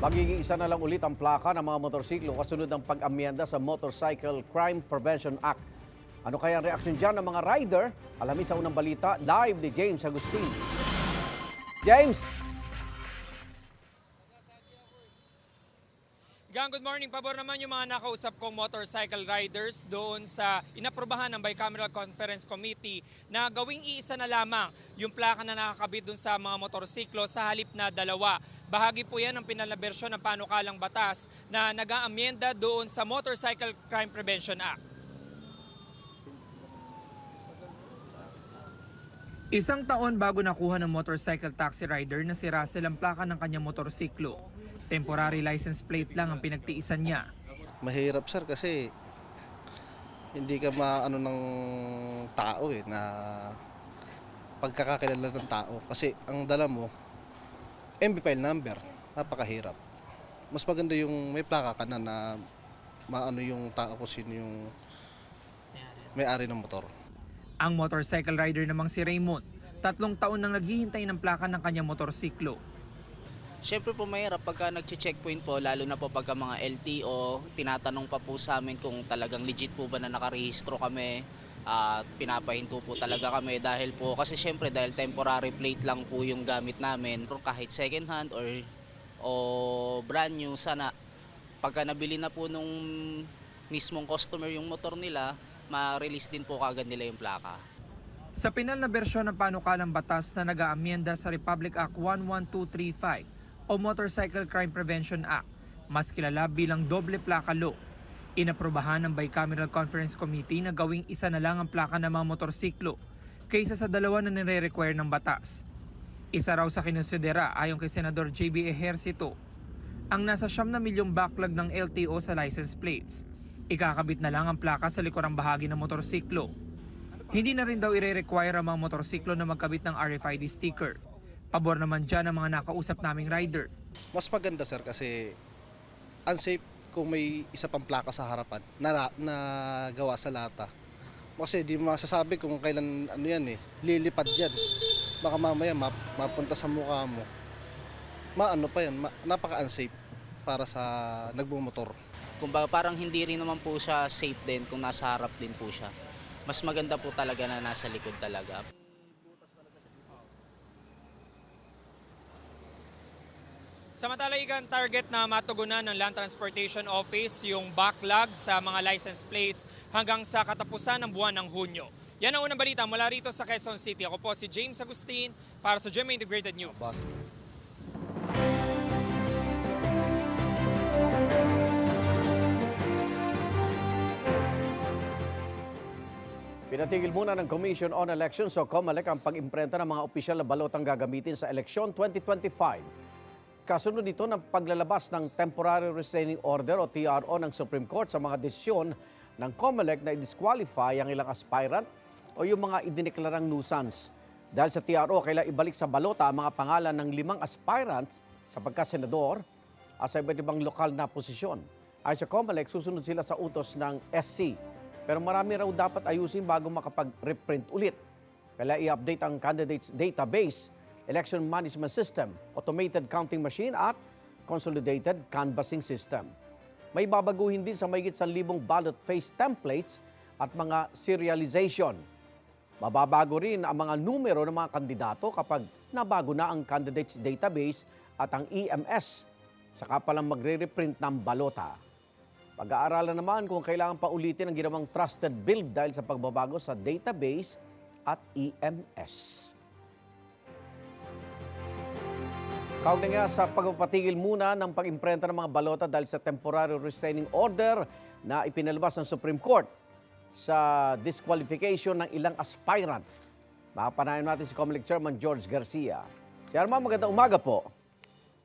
Magiging isa na lang ulit ang plaka ng mga motorsiklo kasunod ng pag-amyenda sa Motorcycle Crime Prevention Act. Ano kaya ang reaksyon dyan ng mga rider? Alamin sa unang balita, live ni James Agustin. James! Gang, good morning. Pabor naman yung mga nakausap kong motorcycle riders doon sa inaprobahan ng Bicameral Conference Committee na gawing iisa na lamang yung plaka na nakakabit doon sa mga motorsiklo sa halip na dalawa. Bahagi po yan ng pinalabersyon ng panukalang batas na nag-aamyenda doon sa Motorcycle Crime Prevention Act. Isang taon bago nakuha ng motorcycle taxi rider na si Russell ang plaka ng kanyang motorsiklo. Temporary license plate lang ang pinagtiisan niya. Mahirap sir kasi hindi ka maano ng tao eh na pagkakakilala ng tao kasi ang dala mo MB file number. Napakahirap. Mas maganda yung may plaka ka na na maano yung tao kung sino yung may-ari ng motor. Ang motorcycle rider namang si Raymond, tatlong taon nang naghihintay ng plaka ng kanyang motorsiklo. Siyempre po mahirap pagka nag-checkpoint po, lalo na po pagka mga LTO, tinatanong pa po sa amin kung talagang legit po ba na nakarehistro kami at pinapahinto po talaga kami dahil po kasi siyempre dahil temporary plate lang po yung gamit namin kahit second hand or o brand new sana pagka nabili na po nung mismong customer yung motor nila ma-release din po kagad nila yung plaka. Sa pinal na bersyon ng panukalang batas na nag-aamyenda sa Republic Act 11235 o Motorcycle Crime Prevention Act, mas kilala bilang doble plaka law. Inaprobahan ng Bicameral Conference Committee na gawing isa na lang ang plaka ng mga motorsiklo kaysa sa dalawa na nire-require ng batas. Isa raw sa kinonsidera ayon kay Senador JB Ejercito ang nasa siyam na milyong backlog ng LTO sa license plates. Ikakabit na lang ang plaka sa likurang bahagi ng motorsiklo. Hindi na rin daw ire-require ang mga motorsiklo na magkabit ng RFID sticker. Pabor naman dyan ang mga nakausap naming rider. mas maganda sir kasi unsafe kung may isa pang plaka sa harapan na, na gawa sa lata. Kasi di masasabi kung kailan ano yan eh, lilipad yan. Baka mamaya map, mapunta sa mukha mo. Maano pa yan, ma, napaka-unsafe para sa nagbumotor. Kumbaga parang hindi rin naman po siya safe din kung nasa harap din po siya. Mas maganda po talaga na nasa likod talaga. Samantala, ikan target na matugunan ng Land Transportation Office yung backlog sa mga license plates hanggang sa katapusan ng buwan ng Hunyo. Yan ang unang balita mula rito sa Quezon City. Ako po si James Agustin para sa GMA Integrated News. Pinatigil muna ng Commission on Elections o COMELEC ang pag-imprenta ng mga opisyal na balotang gagamitin sa eleksyon 2025. Kasunod dito ng paglalabas ng Temporary Restraining Order o TRO ng Supreme Court sa mga desisyon ng COMELEC na i-disqualify ang ilang aspirant o yung mga idineklarang nuisance. Dahil sa TRO, kailangan ibalik sa balota ang mga pangalan ng limang aspirants sa pagkasenador at sa iba't ibang lokal na posisyon. Ay sa COMELEC, susunod sila sa utos ng SC. Pero marami raw dapat ayusin bago makapag-reprint ulit. Kaya i-update ang candidates database, election management system, automated counting machine at consolidated canvassing system. May babaguhin din sa mahigit 1,000 ballot face templates at mga serialization. Mababago rin ang mga numero ng mga kandidato kapag nabago na ang candidates database at ang EMS. Saka palang magre-reprint ng balota. Pag-aaralan naman kung kailangan pa ulitin ang ginawang trusted build dahil sa pagbabago sa database at EMS. Kaugnay nga sa pagpapatigil muna ng pag-imprenta ng mga balota dahil sa temporary restraining order na ipinalabas ng Supreme Court sa disqualification ng ilang aspirant. Makapanayon natin si Comelec Chairman George Garcia. Si Arma, magandang umaga po.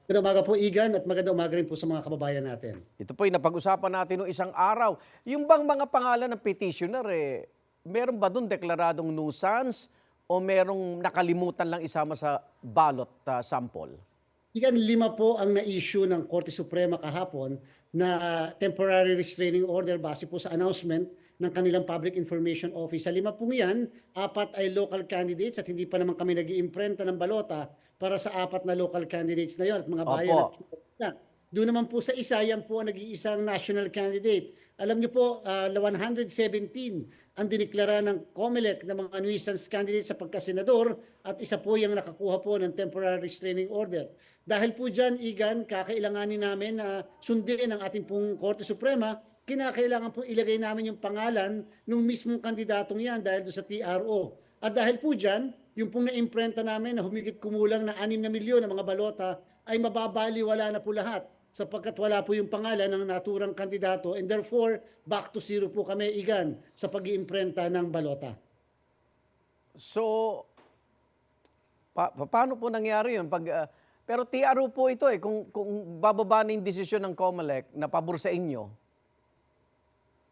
Magandang umaga po, Igan, at magandang umaga rin po sa mga kababayan natin. Ito po yung napag-usapan natin noong isang araw. Yung bang mga pangalan ng petitioner, eh, meron ba doon deklaradong nuisance o merong nakalimutan lang isama sa ballot ah, sample? Igan, lima po ang na-issue ng Korte Suprema kahapon na temporary restraining order base po sa announcement ng kanilang Public Information Office. Sa lima pong yan, apat ay local candidates at hindi pa naman kami nag iimprenta ng balota para sa apat na local candidates na yon at mga bayan Opo. at na. Doon naman po sa isa, yan po ang nag-iisang national candidate. Alam niyo po, ah, 117 ang diniklara ng COMELEC na mga nuisance candidates sa pagkasenador at isa po yung nakakuha po ng temporary restraining order. Dahil po dyan, Igan, kakailanganin namin na sundin ang ating pong Korte Suprema, kinakailangan po ilagay namin yung pangalan ng mismong kandidatong yan dahil doon sa TRO. At dahil po dyan, yung pong na-imprenta namin na humigit kumulang na 6 na milyon ng mga balota ay mababaliwala na po lahat sapagkat wala po yung pangalan ng naturang kandidato and therefore back to zero po kami igan sa pag-iimprenta ng balota. So, pa- pa- paano po nangyari yun? Pag, ah, pero TRO po ito eh, kung, kung bababa na yung desisyon ng COMELEC na pabor sa inyo,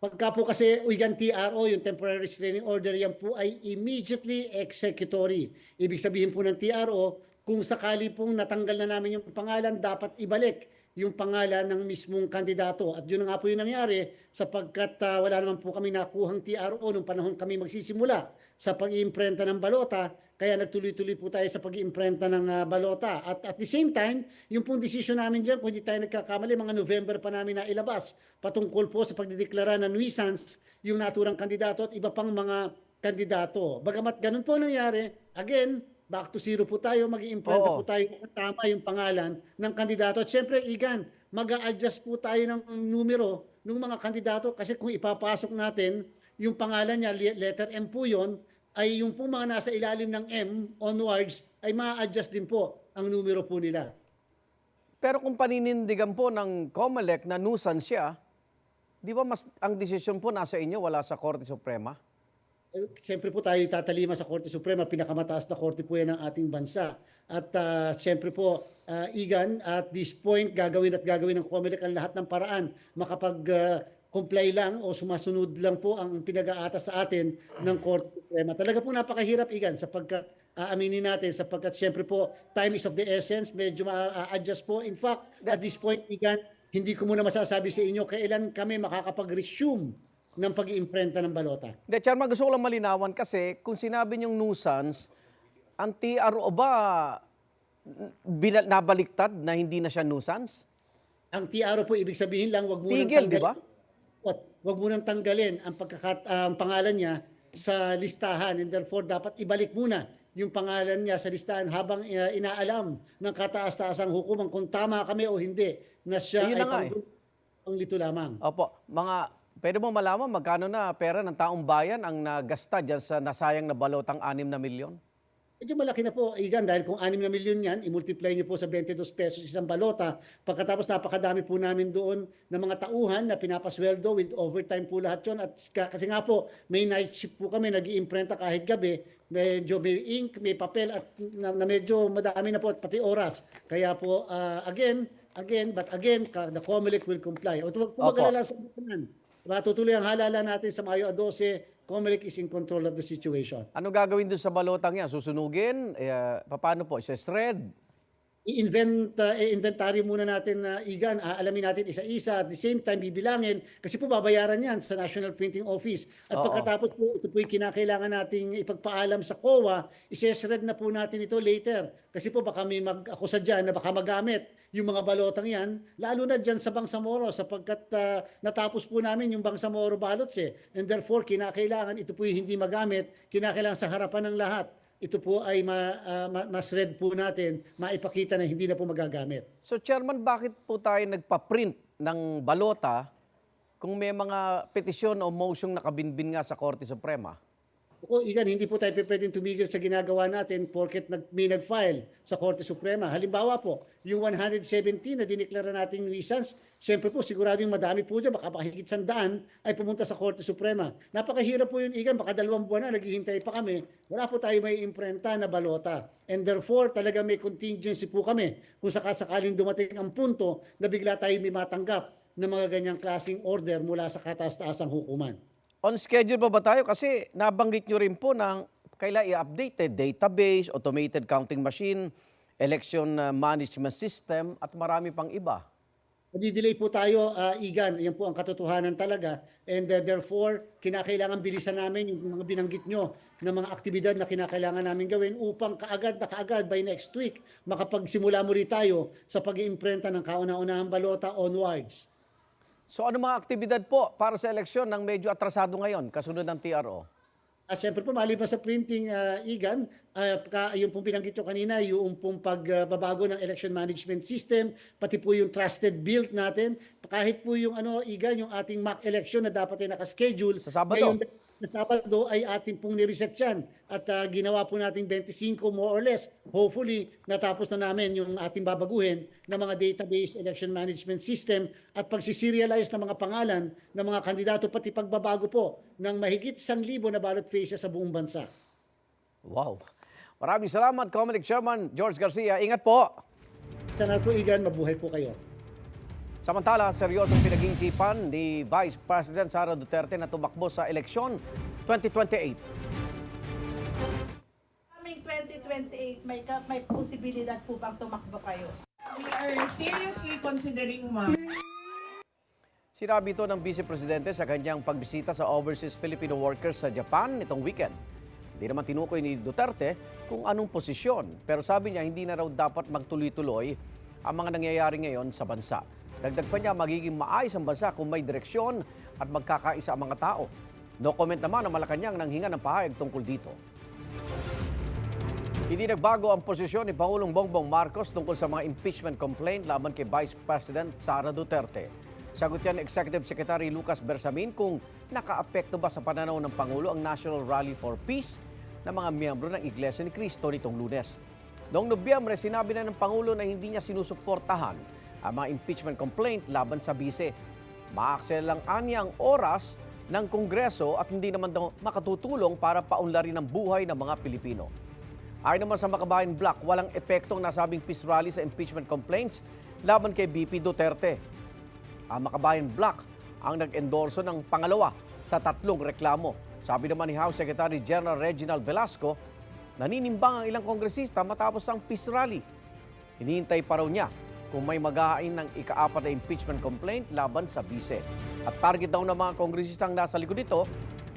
Pagka po kasi Uigan TRO, yung temporary restraining order, yan po ay immediately executory. Ibig sabihin po ng TRO, kung sakali pong natanggal na namin yung pangalan, dapat ibalik yung pangalan ng mismong kandidato. At yun nga po yung nangyari sapagkat ah, wala naman po kami nakuhang TRO nung panahon kami magsisimula sa pag-iimprenta ng balota. Kaya nagtuloy-tuloy po tayo sa pag-iimprenta ng ah, balota. At at the same time, yung pong desisyon namin dyan, kung hindi tayo nagkakamali, mga November pa namin na ilabas patungkol po sa pagdideklara ng nuisance yung naturang kandidato at iba pang mga kandidato. Bagamat ganun po nangyari, again, back to zero po tayo, mag iimprenta Oo. po tayo kung tama yung pangalan ng kandidato. At syempre, Igan, mag adjust po tayo ng numero ng mga kandidato kasi kung ipapasok natin yung pangalan niya, le- letter M po yun, ay yung po mga nasa ilalim ng M onwards ay ma-adjust din po ang numero po nila. Pero kung paninindigan po ng COMELEC na nuisance siya, di ba mas ang desisyon po nasa inyo, wala sa Korte Suprema? Eh, Siyempre po tayo tatalima sa Korte Suprema, pinakamataas na korte po yan ng ating bansa. At uh, siyempre po, ah, Igan, at this point, gagawin at gagawin ng COMELEC ang lahat ng paraan makapag-comply lang o sumasunod lang po ang pinag-aata sa atin ng Korte Suprema. Talaga po napakahirap, Igan, sapagkat aaminin natin, sapagkat siyempre po, time is of the essence, medyo ma-adjust po. In fact, at this point, Igan, hindi ko muna masasabi sa inyo kailan kami makakapag-resume ng pag-iimprenta ng balota. Hindi, Chairman, gusto ko lang malinawan kasi kung sinabi niyong nuisance, ang TRO ba binal- nabaliktad na hindi na siya nuisance? Ang TRO po ibig sabihin lang wag mo Tigil, di ba? At wag mo nang tanggalin ang pagkakat ang pangalan niya sa listahan and therefore dapat ibalik muna yung pangalan niya sa listahan habang uh, inaalam ng kataas-taasang hukumang kung tama kami o hindi na siya Ayun ay na nga eh. pang, panglito lamang. Opo, mga pwede mo malaman magkano na pera ng taong bayan ang nagasta dyan sa nasayang na balotang 6 na milyon? Medyo malaki na po, Igan, dahil kung 6 na milyon yan, i-multiply niyo po sa 22 pesos isang balota. Pagkatapos napakadami po namin doon ng mga tauhan na pinapasweldo with overtime po lahat yon At ka- kasi nga po, may night shift po kami, nag iimprenta kahit gabi. Medyo may ink, may papel at na, na medyo madami na po at pati oras. Kaya po, ah, again, again, but again, the COMELEC will comply. O huwag po mag-alala sa butanan. Matutuloy ang halala natin sa Mayo 12, COMELEC is in control of the situation. Ano gagawin dun sa balotang yan? Susunugin? Eh, paano po? Isa-shred? I-invent uh, i-inventory muna natin na igan, aalamin natin isa-isa at the same time bibilangin kasi po babayaran yan sa National Printing Office. At Oo. pagkatapos po ito po yung kinakailangan nating ipagpaalam sa COA, isi-shred na po natin ito later. Kasi po baka may mag-akusa dyan na baka magamit yung mga balotang yan, lalo na dyan sa Bangsamoro sapagkat uh, natapos po namin yung Bangsamoro ballots eh. And therefore, kinakailangan ito po yung hindi magamit, kinakailangan sa harapan ng lahat ito po ay ma, ah, ma- mas-read po natin, maipakita na hindi na po magagamit. So, Chairman, bakit po tayo nagpa-print ng balota kung may mga petisyon o motion nakabinbin nga sa Korte Suprema? O igan, hindi po tayo pwedeng tumigil sa ginagawa natin porket nag, may nag-file sa Korte Suprema. Halimbawa po, yung 117 na diniklara nating nuisance, siyempre po sigurado yung madami po dyan, baka pakihigit sandaan ay pumunta sa Korte Suprema. Napakahirap po yun, igan, baka dalawang buwan na, naghihintay pa kami. Wala po tayo may imprenta na balota. And therefore, talaga may contingency po kami kung sakasakaling dumating ang punto na bigla tayo may matanggap ng mga ganyang klaseng order mula sa kataas-taasang hukuman. On schedule pa ba tayo? Kasi nabanggit nyo rin po na kailan i-update eh, database, automated counting machine, election uh, management system, at marami pang iba. Nadidelay po tayo, ah, Igan. Yan po ang katotohanan talaga. And uh, therefore, kinakailangan bilisan namin yung mga binanggit nyo na mga aktibidad na kinakailangan namin gawin upang kaagad na kaagad by next week makapagsimula muli tayo sa pag-iimprenta ng kauna-unahang balota onwards. So ano mga aktibidad po para sa eleksyon ng medyo atrasado ngayon, kasunod ng TRO? At siyempre po, maliban sa printing, ah, Igan, uh, yung pong binanggit nyo kanina, yung pong pagbabago ng election management system, pati po yung trusted build natin, kahit po yung ano, Igan, yung ating mock election na dapat ay nakaschedule. Sa Sabado. Ngayon, sa Sabado ay ating pong nireset yan. At ah, ginawa po nating 25 more or less. Hopefully, natapos na namin yung ating babaguhin ng mga database election management system at pagsiserialize ng mga pangalan ng mga kandidato pati pagbabago po ng mahigit 1,000 na ballot faces sa buong bansa. Wow. Maraming salamat, Comelec Chairman George Garcia. Ingat po. Sana po, Igan, mabuhay po kayo. Samantala, seryosong pinag-iisipan ni Vice President Sara Duterte na tumakbo sa eleksyon 2028. Coming 2028, may, ka- may posibilidad po bang tumakbo kayo? We are seriously considering, ma'am. Sinabi ito ng Vice Presidente sa kanyang pagbisita sa overseas Filipino workers sa Japan nitong weekend. Hindi naman tinukoy ni Duterte kung anong posisyon, pero sabi niya hindi na raw dapat magtuloy-tuloy ang mga nangyayari ngayon sa bansa. Dagdag pa niya, magiging maayos ang bansa kung may direksyon at magkakaisa ang mga tao. No comment naman ang Malacanang nang hinga ng pahayag tungkol dito. Hindi nagbago ang posisyon ni Pangulong Bongbong Marcos tungkol sa mga impeachment complaint laban kay Vice President Sara Duterte. Sagot yan Executive Secretary Lucas Bersamin kung nakaapekto ba sa pananaw ng Pangulo ang National Rally for Peace ng mga miyembro ng Iglesia ni Cristo nitong lunes. Noong Nobyembre, sinabi na ng Pangulo na hindi niya sinusuportahan ang mga impeachment complaint laban sa bise. Maaksel lang anya ang oras ng Kongreso at hindi naman daw makatutulong para paunlarin ang buhay ng mga Pilipino. Ayon naman sa Makabayan Block, walang epekto ang nasabing peace rally sa impeachment complaints laban kay BP Duterte. Ang Makabayan Block ang nag-endorso ng pangalawa sa tatlong reklamo. Sabi naman ni House Secretary General Reginald Velasco, naninimbang ang ilang kongresista matapos ang peace rally. Hinihintay pa raw niya kung may maghahain ng ikaapat na impeachment complaint laban sa bise. At target daw ng mga kongresistang nasa likod nito,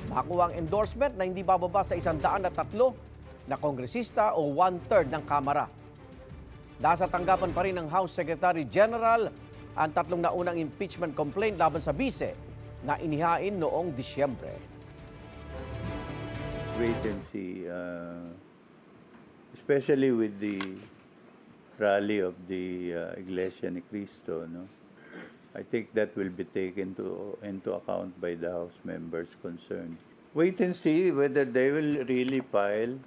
makuha ang endorsement na hindi bababa sa isang daan na tatlo na kongresista o one-third ng Kamara. Nasa tanggapan pa rin ng House Secretary General ang tatlong naunang impeachment complaint laban sa bise na inihain noong Disyembre. Let's wait and see. Uh, especially with the rally of the uh, Iglesia ni Cristo, no? I think that will be taken to, into account by the House members concerned. Wait and see whether they will really file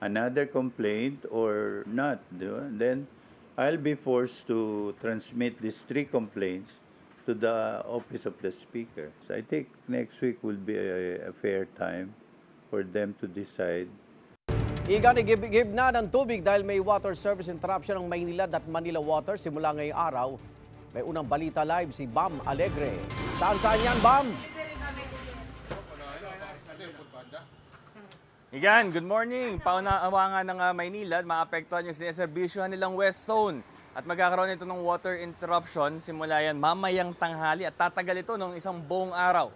another complaint or not. Then I'll be forced to transmit these three complaints to the office of the Speaker. So I think next week will be a, a fair time for them to decide Igan, igib-igib na ng tubig dahil may water service interruption ng Maynilad at Manila Water simula ngayong araw. May unang balita live si Bam Alegre. Saan saan yan, Bam? Igan, good morning. Paunaawa nga ng uh, Maynila, maapektuhan yung sineservisyohan nilang West Zone. At magkakaroon ito ng water interruption simula yan mamayang tanghali at tatagal ito ng isang buong araw.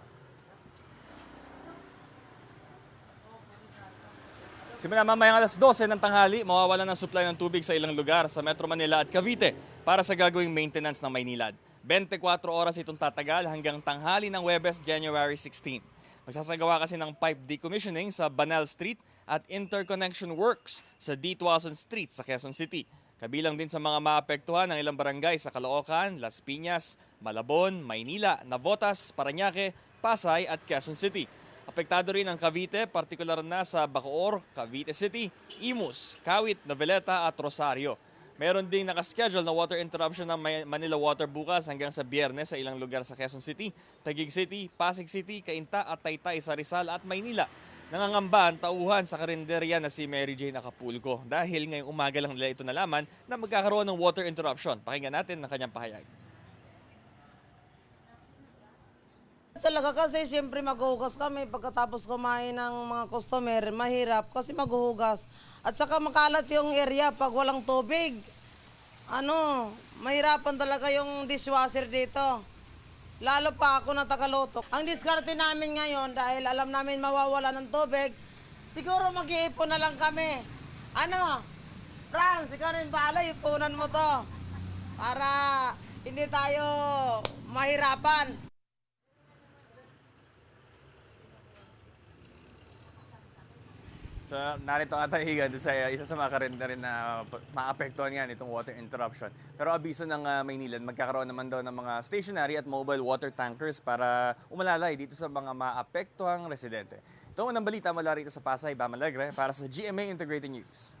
Simula mamayang alas 12 ng tanghali, mawawalan ng supply ng tubig sa ilang lugar sa Metro Manila at Cavite para sa gagawing maintenance ng Maynilad. 24 oras itong tatagal hanggang tanghali ng Webes, January 16. Magsasagawa kasi ng pipe decommissioning sa Banal Street at interconnection works sa D. Street sa Quezon City. Kabilang din sa mga maapektuhan ng ilang barangay sa Caloocan, Las Piñas, Malabon, Maynila, Navotas, Parañaque, Pasay at Quezon City. Apektado rin ang Cavite, partikular na sa Bacoor, Cavite City, Imus, Kawit, Noveleta at Rosario. Meron ding nakaschedule na water interruption ng Manila Water bukas hanggang sa biyernes sa ilang lugar sa Quezon City, Taguig City, Pasig City, Cainta at Taytay sa Rizal at Maynila. Nangangamba ang tauhan sa karinderya na si Mary Jane Acapulco dahil ngayong umaga lang nila ito nalaman na magkakaroon ng water interruption. Pakinggan natin ang kanyang pahayag. Talaga kasi siyempre maghuhugas kami pagkatapos kumain ng mga customer, mahirap kasi maghuhugas. At saka makalat yung area pag walang tubig. Ano, mahirapan talaga yung dishwasher dito. Lalo pa ako na Tagalotok. Ang diskarte namin ngayon, dahil alam namin mawawala ng tubig, siguro mag-iipon na lang kami. Ano? Franz, ikaw na yung bahala, ipunan mo to. Para hindi tayo mahirapan. So, narito ata higa sa isa sa mga karenta rin na pa- maapektuhan nga itong water interruption. Pero abiso ng uh, Maynilan, magkakaroon naman daw ng mga stationary at mobile water tankers para umalalay dito sa mga maapektuhang residente. Ito ang balita mula rito sa Pasay, Bam Alegre para sa GMA Integrated News.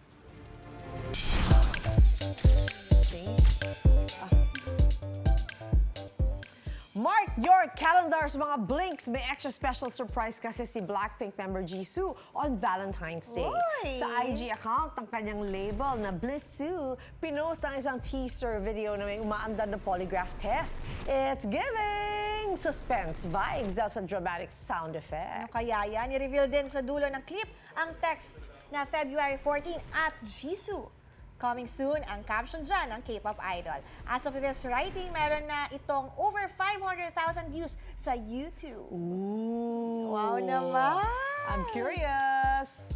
Your calendars, mga blinks. May extra special surprise kasi si Blackpink member Jisoo on Valentine's Day. Uy! Sa IG account ng kanyang label na Blissu, pinost ang isang teaser video na may umaandar na polygraph test. It's giving suspense vibes dahil sa dramatic sound effects. Kaya yan, i-reveal din sa dulo ng clip ang text na February 14 at Jisoo. Coming soon ang caption dyan ng K-pop idol. As of this writing, meron na itong over 500,000 views sa YouTube. Ooh. Wow naman! I'm curious.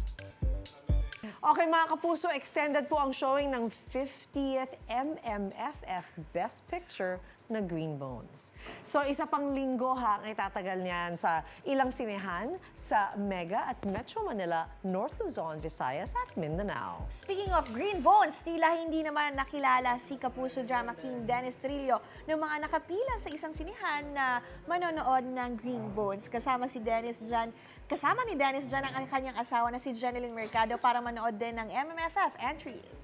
Okay mga kapuso, extended po ang showing ng 50th MMFF Best Picture na Green Bones. So isa pang linggo ha ang itatagal niyan sa ilang sinehan sa Mega at Metro Manila, North Luzon, Visayas at Mindanao. Speaking of Green Bones, tila hindi naman nakilala si Kapuso Drama King Dennis Trillo ng mga nakapila sa isang sinihan na manonood ng Green Bones. Kasama si Dennis Jan, kasama ni Dennis Jan ang kanyang asawa na si Jeneline Mercado para manood din ng MMFF entries.